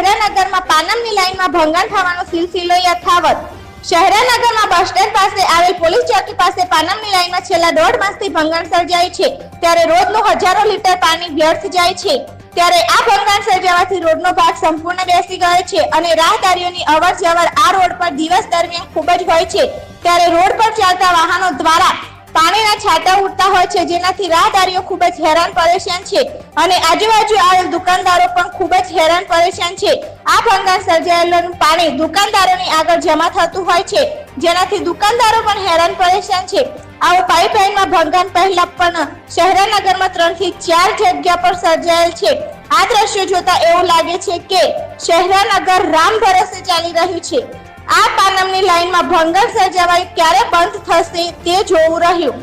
શહેરાનગરમાં પાનમની લાઈનમાં ભંગાણ થવાનો સિલસિલો યથાવત. શહેરાનગરમાં બસ સ્ટેન્ડ પાસે આવેલ પોલીસ ચોકી પાસે પાનમની લાઈનમાં છેલ્લા દોઢ માસથી ભંગાણ સર્જાય છે. ત્યારે રોજનું હજારો લીટર પાણી વ્યર્થ જાય છે. ત્યારે આ ભંગાણ સર્જાવાથી રોડનો ભાગ સંપૂર્ણ બેસી ગયો છે અને રાહદારીઓની અવર જવર આ રોડ પર દિવસ દરમિયાન ખૂબ જ હોય છે. ત્યારે રોડ પર ચાલતા વાહનો દ્વારા પાણીના છાંટા ઉડતા હોય છે જેનાથી રાહદારીઓ ખૂબ જ હેરાન પરેશાન છે. અને આજુબાજુ આવેલ દુકાનદારો ખૂબ જ હેરાન પરેશાન છે. આ ભંગાણ સર્જાયેલું પાણી દુકાનદારોની આગળ જમા થતું હોય છે. જેનાથી દુકાનદારો પણ હેરાન પરેશાન છે. આવો પાઇપલાઇનમાં ભંગાણ પહેલા પણ શહેરાનગરમાં ત્રણથી ચાર જગ્યા પર સર્જાયેલ છે. આ દ્રશ્યો જોતા એવું લાગે છે કે શહેરાનગર રામ ભરોસે ચાલી રહ્યું છે. આ પાનમની લાઈનમાં ભંગાણ સર્જાવાય ક્યારે બંધ થશે તે જોવું રહ્યું.